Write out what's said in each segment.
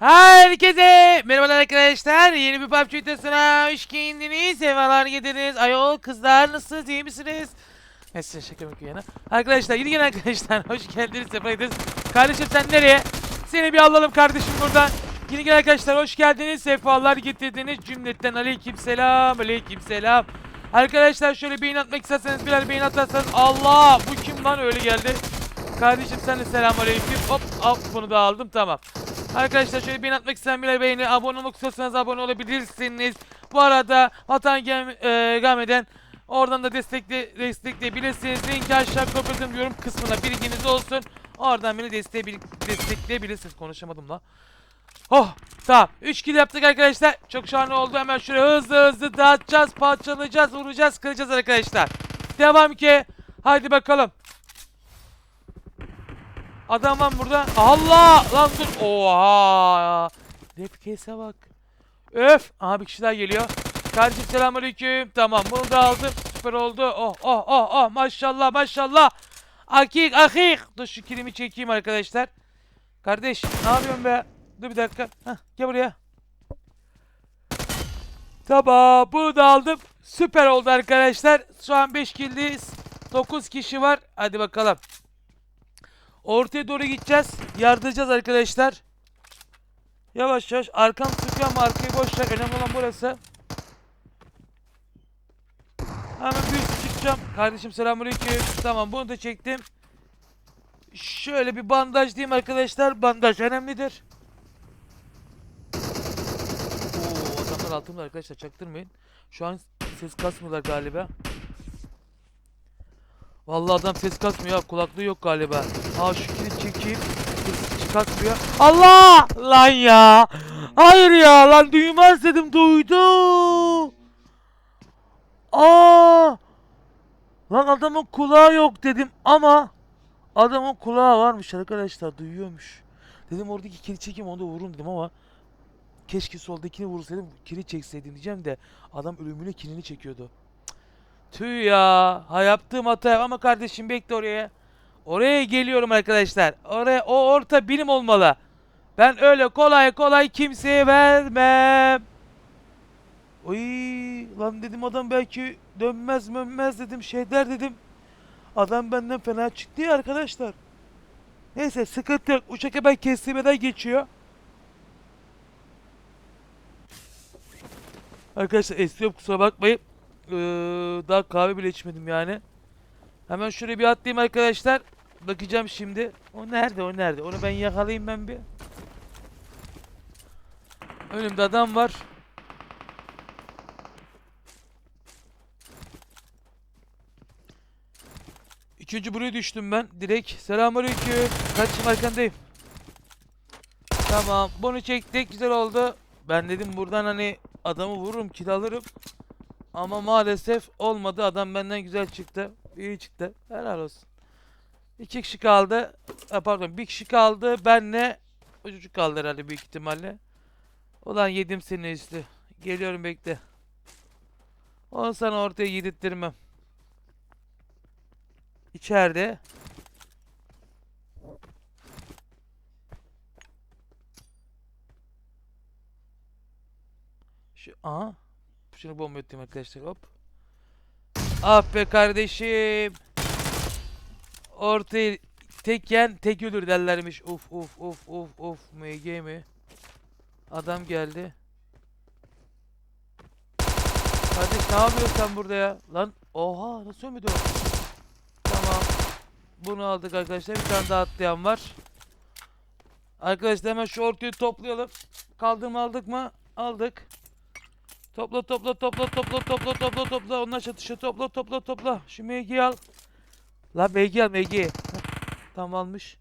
Herkese merhabalar arkadaşlar. Yeni bir PUBG videosuna hoş geldiniz. Sefalar getirdiniz. Ayol kızlar nasılsınız? iyi misiniz? Neyse şaka mı yana. Arkadaşlar yeni gelen arkadaşlar hoş geldiniz. Sefa. Kardeşim sen nereye? Seni bir alalım kardeşim buradan. Yeni gelen arkadaşlar hoş geldiniz. Sefalar getirdiniz. Cümletten aleyküm selam. Aleyküm selam. Arkadaşlar şöyle beğen atmak isterseniz birer beğen atarsanız Allah bu kim lan öyle geldi. Kardeşim sen de selamünaleyküm. Hop hop bunu da aldım tamam. Arkadaşlar şöyle beğen atmak isteyen bir beğeni, abone olmak istiyorsanız abone olabilirsiniz. Bu arada Vatan Gem e, Game'den oradan da destekle, destekleyebilirsiniz. Linki aşağı kopyalatım yorum kısmına bilginiz olsun. Oradan beni destekleyebil destekleyebilirsiniz. Konuşamadım la. Oh tamam 3 kill yaptık arkadaşlar. Çok şahane oldu. Hemen şöyle hızlı hızlı dağıtacağız, parçalayacağız, vuracağız, kıracağız arkadaşlar. Devam ki. Haydi bakalım. Adam var burada. Allah! Lan dur. Oha! Nefkese bak. Öf! Aha bir kişi daha geliyor. Kardeşim selamünaleyküm. Tamam bunu da aldım. Süper oldu. Oh oh oh oh maşallah maşallah. Akik akik. Dur şu kilimi çekeyim arkadaşlar. Kardeş ne yapıyorsun be? Dur bir dakika. Heh, gel buraya. Tamam bunu da aldım. Süper oldu arkadaşlar. Şu an 5 kildeyiz. 9 kişi var. Hadi bakalım. Ortaya doğru gideceğiz. Yardıracağız arkadaşlar. Yavaş yavaş. Arkam sıkıyor ama arkayı boş. Önemli olan burası. Hemen bir üst çıkacağım. Kardeşim selamünaleyküm. Tamam bunu da çektim. Şöyle bir bandaj diyeyim arkadaşlar. Bandaj önemlidir. Oo adamlar altımda arkadaşlar çaktırmayın. Şu an ses kasmıyorlar galiba. Vallahi adam ses kasmıyor. Kulaklığı yok galiba. Aa şu kilit çekeyim. Ses çıkartmıyor. Allah! Lan ya. Hayır ya lan duymaz dedim duydu. Aa! Lan adamın kulağı yok dedim ama adamın kulağı varmış arkadaşlar duyuyormuş. Dedim oradaki kilit çekeyim onu da vururum dedim ama keşke soldakini vursaydım kilit çekseydim diyeceğim de adam ölümüne kilini çekiyordu. Tüh ya. Ha yaptığım hata ama kardeşim bekle oraya. Oraya geliyorum arkadaşlar. Oraya o orta benim olmalı. Ben öyle kolay kolay kimseye vermem. Oy lan dedim adam belki dönmez mönmez dedim şeyler dedim. Adam benden fena çıktı ya arkadaşlar. Neyse sıkıntı yok. Uçak hemen kestirmeden geçiyor. Arkadaşlar esniyorum kusura bakmayın. Ee, daha kahve bile içmedim yani. Hemen şuraya bir atlayayım arkadaşlar. Bakacağım şimdi. O nerede o nerede? Onu ben yakalayayım ben bir. Önümde adam var. İkinci buraya düştüm ben. Direkt. Selamünaleyküm. Kaçım arkandayım. Tamam. Bunu çektik. Güzel oldu. Ben dedim buradan hani adamı vururum, kill alırım. Ama maalesef olmadı. Adam benden güzel çıktı. İyi çıktı. Helal olsun. İki kişi kaldı. Ha, pardon bir kişi kaldı. Benle o çocuk kaldı herhalde büyük ihtimalle. Ulan yedim seni üstü. Geliyorum bekle. Onu sana ortaya yedirttirmem. İçeride. Şu aha. Şunu bomba atayım arkadaşlar hop. Ah be kardeşim. Ortaya tek yen tek ölür derlermiş. Uf uf uf uf uf MG mi? Adam geldi. Kardeş ne yapıyorsun sen burada ya? Lan oha nasıl ölmedi o? Tamam. Bunu aldık arkadaşlar. Bir tane daha atlayan var. Arkadaşlar hemen şu ortayı toplayalım. Kaldı mı aldık mı? Aldık. Topla topla topla topla topla topla topla. Onlar çatışa topla topla topla. Şu MG'yi al. La MG al MG. Tamam almış.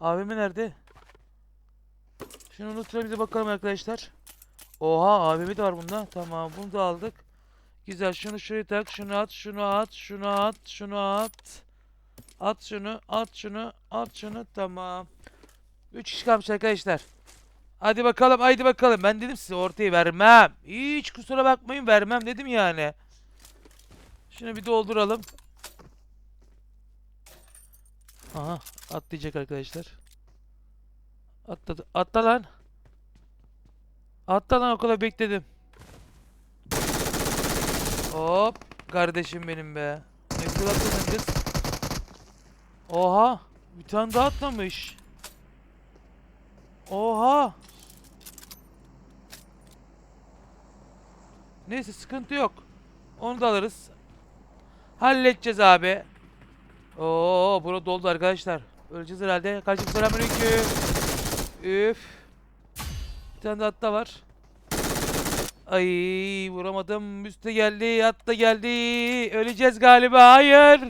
AVM nerede? Şunu bir de bakalım arkadaşlar. Oha AVM de var bunda. Tamam bunu da aldık. Güzel şunu şuraya tak. Şunu at. Şunu at. Şunu at. Şunu at. At şunu. At şunu. At şunu. Tamam. 3 kişi kalmış arkadaşlar. Hadi bakalım haydi bakalım. Ben dedim size ortayı vermem. Hiç kusura bakmayın vermem dedim yani. Şunu bir dolduralım. Aha atlayacak arkadaşlar. Atladı. Atla lan. Hatta lan o kadar bekledim. Hop. Kardeşim benim be. Ne kadar kazanacağız? Oha. Bir tane daha atlamış. Oha. Neyse sıkıntı yok. Onu da alırız. Halledeceğiz abi. Oo, bura doldu arkadaşlar. Öleceğiz herhalde. Kardeşim selamünaleyküm. Üf. Bir tane de hatta var. Ay vuramadım. Üste geldi. Hatta geldi. Öleceğiz galiba. Hayır.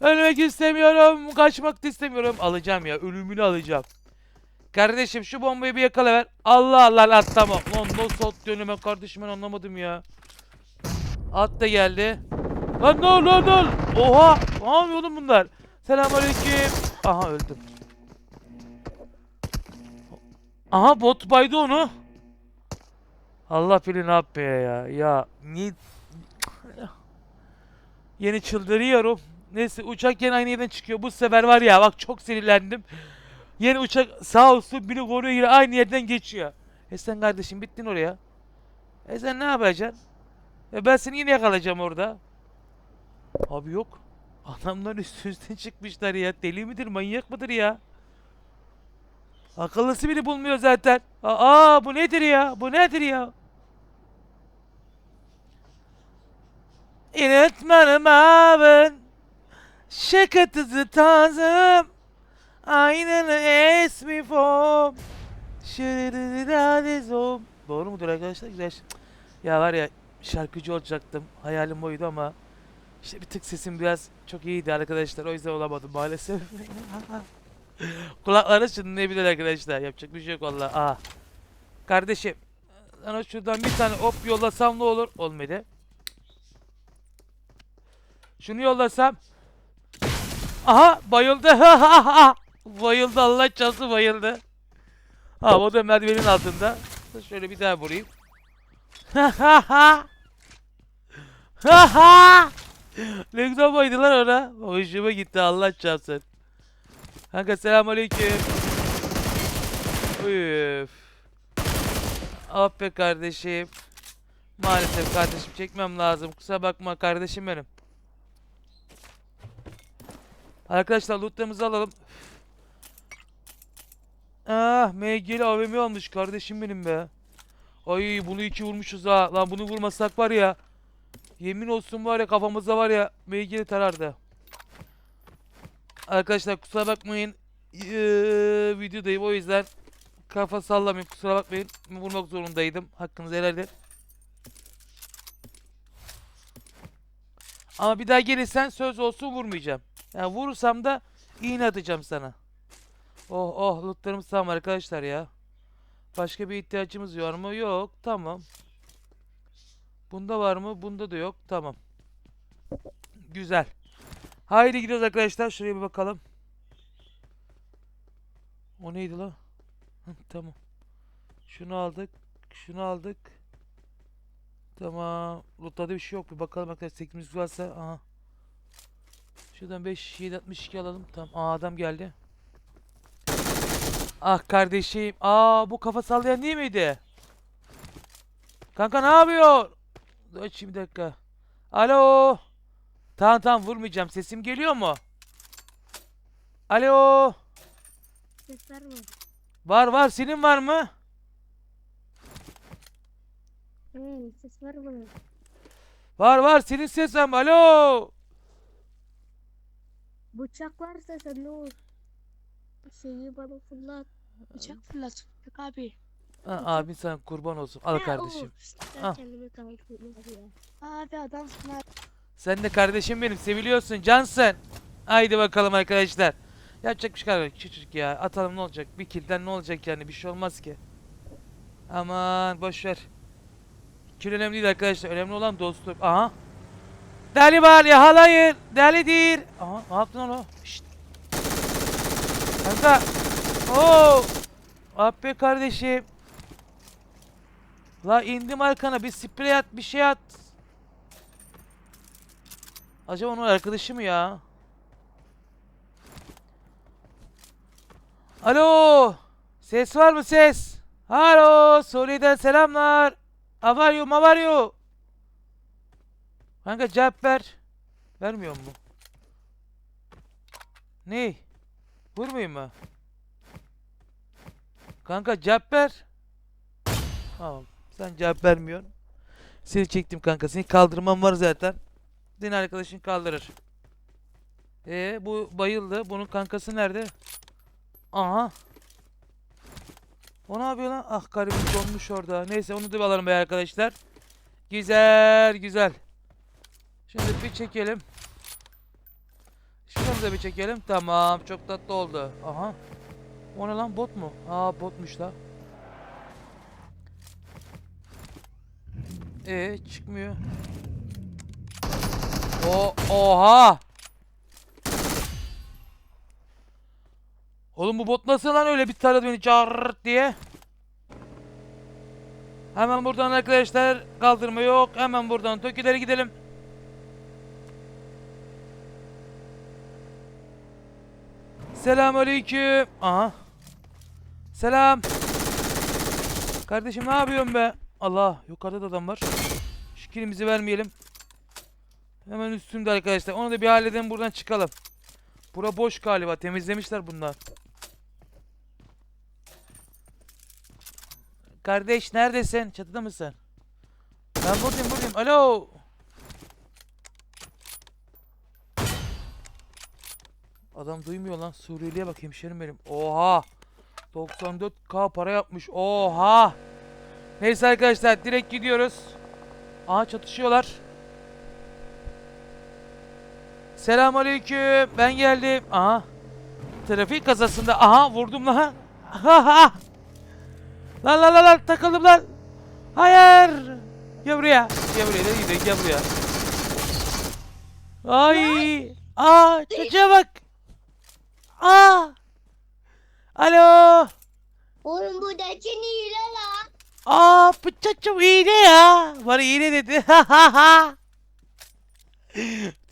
Ölmek istemiyorum. Kaçmak da istemiyorum. Alacağım ya. Ölümünü alacağım. Kardeşim şu bombayı bir yakala ver. Allah Allah lan tamam. Lan nasıl attı önüme kardeşim ben anlamadım ya. At da geldi. Lan ne ol lan ol? Oha. Ne yapıyor oğlum bunlar? Selamünaleyküm. Aha öldüm. Aha bot baydı onu. Allah bilir ne yapıyor ya. Ya niye... Yeni çıldırıyorum. Neyse uçak yine aynı yerden çıkıyor. Bu sefer var ya bak çok sinirlendim. Yeni uçak sağ olsun beni koruyor yine aynı yerden geçiyor. E sen kardeşim bittin oraya. E sen ne yapacaksın? E ben seni yine yakalayacağım orada. Abi yok. Adamlar üst üste çıkmışlar ya. Deli midir manyak mıdır ya? Akıllısı biri bulmuyor zaten. Aa bu nedir ya? Bu nedir ya? İnetmenim abin Şakatısı tazım Aynen esmi fom Şırırırırırızom Doğru mudur arkadaşlar? Güzel. Ya var ya şarkıcı olacaktım. Hayalim oydu ama işte bir tık sesim biraz çok iyiydi arkadaşlar. O yüzden olamadım maalesef. Kulakları çınlayabilir arkadaşlar. Yapacak bir şey yok valla. Aa. Kardeşim. Sana şuradan bir tane hop yollasam ne olur? Olmadı. Şunu yollasam. Aha bayıldı. bayıldı Allah çarpsın bayıldı. Ha o da merdivenin altında. Şöyle bir daha vurayım. ne güzel baydılar ona. Hoşuma gitti Allah çarpsın. Kanka selamünaleyküm. Üf. Ah be kardeşim. Maalesef kardeşim çekmem lazım. Kusura bakma kardeşim benim. Arkadaşlar lootlarımızı alalım. Ah MG'li AVM almış kardeşim benim be. Ay bunu iki vurmuşuz ha. Lan bunu vurmasak var ya. Yemin olsun var ya kafamızda var ya MG'li tarardı. Arkadaşlar kusura bakmayın. Eee, videodayım o yüzden kafa sallamayın kusura bakmayın. Vurmak zorundaydım. Hakkınızı helal. Ama bir daha gelirsen söz olsun vurmayacağım. Yani vurursam da iğne atacağım sana. Oh oh lootlarımız tamam arkadaşlar ya. Başka bir ihtiyacımız var mı? Yok. Tamam. Bunda var mı? Bunda da yok. Tamam. Güzel. Haydi gidiyoruz arkadaşlar. Şuraya bir bakalım. O neydi la? Tamam. Şunu aldık. Şunu aldık. Tamam. Lootlarda bir şey yok. Bir bakalım arkadaşlar. 800 varsa. Aha. Şuradan 5 762 alalım. Tamam. Aa adam geldi. Ah kardeşim. Aa bu kafa sallayan değil miydi? Kanka ne yapıyor? Dur bir dakika. Alo. Tamam tamam vurmayacağım. Sesim geliyor mu? Alo. Ses var mı? Var var. Senin var mı? Hmm, ses var mı? Var var. Senin ses var mı? Alo. Bıçak varsa sen ne olur? Şeyi bana fırlat. Bıçak fırlat. Abi. Ha, abin sana kurban olsun. Al Ha, kardeşim. Ben ya. Abi adamsın abi. Sen de kardeşim benim. Seviliyorsun. Cansın. Haydi bakalım arkadaşlar. Yapacak bir şey kalmadı. Küçücük ya. Atalım ne olacak? Bir kilden ne olacak yani? Bir şey olmaz ki. Aman boş ver. Kil önemli değil arkadaşlar. Önemli olan dostluk. Aha. Deli var yakalayın. Delidir. Aha ne yaptın onu? Şşt. Kanka. Oo. Abi kardeşim. La indim arkana bir sprey at bir şey at. Acaba onun arkadaşı mı ya? Alo. Ses var mı ses? Alo, Suriye'den selamlar. Are you? Kanka cevap ver. Vermiyor mu? Ne? Vurmayayım mı? Kanka cevap ver. Tamam. Sen cevap vermiyorsun. Seni çektim kanka. Seni kaldırmam var zaten. Senin arkadaşın kaldırır. Ee, bu bayıldı. Bunun kankası nerede? Aha. O ne yapıyor lan? Ah garibim donmuş orada. Neyse onu da alalım be arkadaşlar. Güzel güzel. Şimdi bir çekelim. Da bir çekelim. Tamam çok tatlı oldu. Aha. O ne lan bot mu? Aa botmuş la. Ee çıkmıyor. O oha. Oğlum bu bot nasıl lan öyle bir taradı beni çağırt diye. Hemen buradan arkadaşlar kaldırma yok. Hemen buradan Tokyo'lara gidelim. Selamünaleyküm. Aha. Selam. Kardeşim ne yapıyorsun be? Allah yukarıda da adam var. Şu kilimizi vermeyelim. Hemen üstümde arkadaşlar. Onu da bir halledelim buradan çıkalım. Bura boş galiba. Temizlemişler bunlar. Kardeş neredesin? Çatıda mısın? Ben buradayım buradayım. Alo. Adam duymuyor lan. Suriyeli'ye bak hemşerim benim. Oha. 94k para yapmış. Oha. Neyse arkadaşlar direkt gidiyoruz. Aha çatışıyorlar. Selamünaleyküm. Ben geldim. Aha. Trafik kazasında. Aha vurdum lan. Aha. Lan lan lan lan takıldım lan. Hayır. Gel buraya. Gel buraya. Nereye gidiyorsun? Gel buraya. Ay. Aa çocuğa bak. Aa. Alo. Oğlum bu seni hile lan. Aa çocuğum iğne ya. Bana iğne dedi.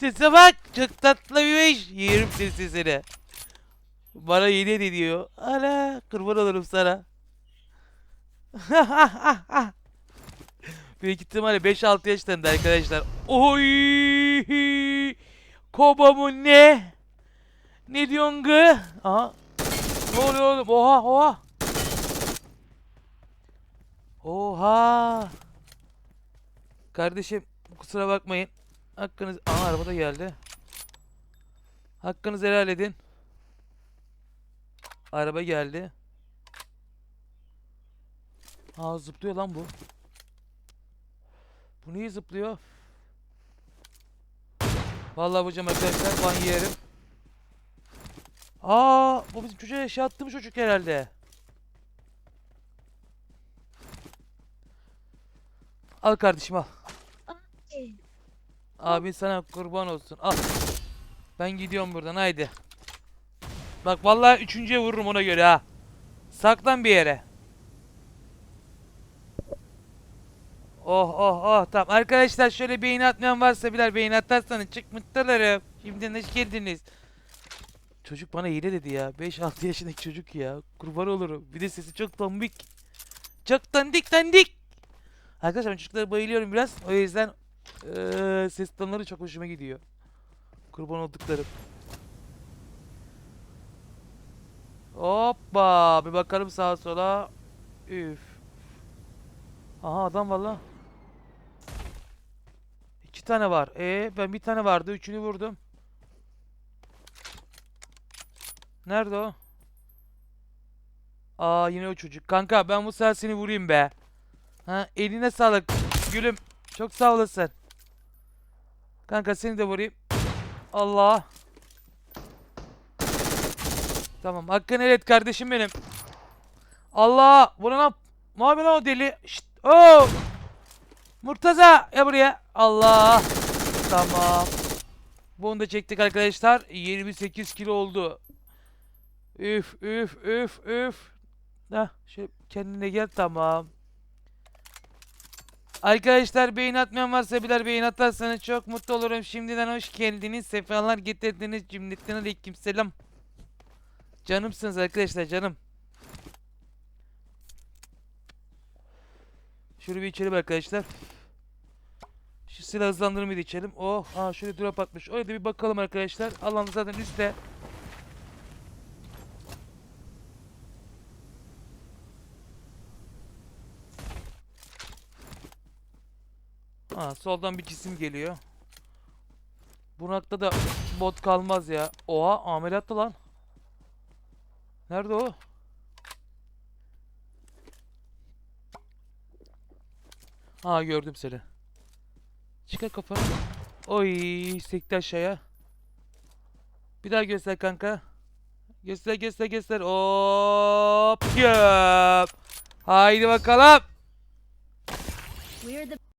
Sese bak. Çok tatlıymış. Yerim senin sesini. Bana iğne de diyor. Ana kurban olurum sana. Büyük ihtimalle 5-6 yaşlarında arkadaşlar. Oy! Koba mı ne? Ne diyorsun gı? Aha. Ne oluyor oğlum? Oha oha. Oha. Kardeşim kusura bakmayın. Hakkınız... Aha araba da geldi. Hakkınızı helal edin. Araba geldi. Aa zıplıyor lan bu. Bu niye zıplıyor? Vallahi hocam arkadaşlar ban yerim. Aa bu bizim çocuğa eşya attığımız çocuk herhalde. Al kardeşim al. Abin sana kurban olsun. Al. Ben gidiyorum buradan haydi. Bak vallahi üçüncüye vururum ona göre ha. Saklan bir yere. Oh oh oh tamam. Arkadaşlar şöyle beğeni atmayan varsa birer beğeni atarsanız çık mutlularım. Şimdiden hoş geldiniz. Çocuk bana hile dedi ya. 5-6 yaşındaki çocuk ya. Kurban olurum. Bir de sesi çok tombik. Çok dandik dandik. Arkadaşlar ben çocuklara bayılıyorum biraz. O yüzden eee, ses tonları çok hoşuma gidiyor. Kurban olduklarım. Hoppa. Bir bakalım sağa sola. Üf. Aha adam var lan. İki tane var. E ben bir tane vardı. Üçünü vurdum. Nerede o? Aa yine o çocuk. Kanka ben bu sefer seni vurayım be. Ha eline sağlık. Gülüm. Çok sağ olasın. Kanka seni de vurayım. Allah. Tamam hakkını helal et kardeşim benim. Allah. Bu ne lan? Ne yapıyor o deli? Şşt. Oo. Murtaza ya buraya. Allah. Tamam. Bunu da çektik arkadaşlar. 28 kilo oldu. Üf üf üf üf. Hah şöyle kendine gel tamam. Arkadaşlar beğen atmayan varsa birer beğen atarsanız çok mutlu olurum. Şimdiden hoş geldiniz. Sefalar getirdiniz. Cümletten aleyküm selam. Canımsınız arkadaşlar canım. Şöyle bir içelim arkadaşlar. Şu silah hızlandırmayı da içelim. Oh, aa şöyle drop atmış. Da bir bakalım arkadaşlar. Alan zaten üstte. Aa soldan bir cisim geliyor. Bunakta da bot kalmaz ya. Oha ameliyatta lan. Nerede o? Aa gördüm seni. Çıkar kafanı. Oy sekti aşağıya. Bir daha göster kanka. Göster göster göster. Hop. Yap. Haydi bakalım.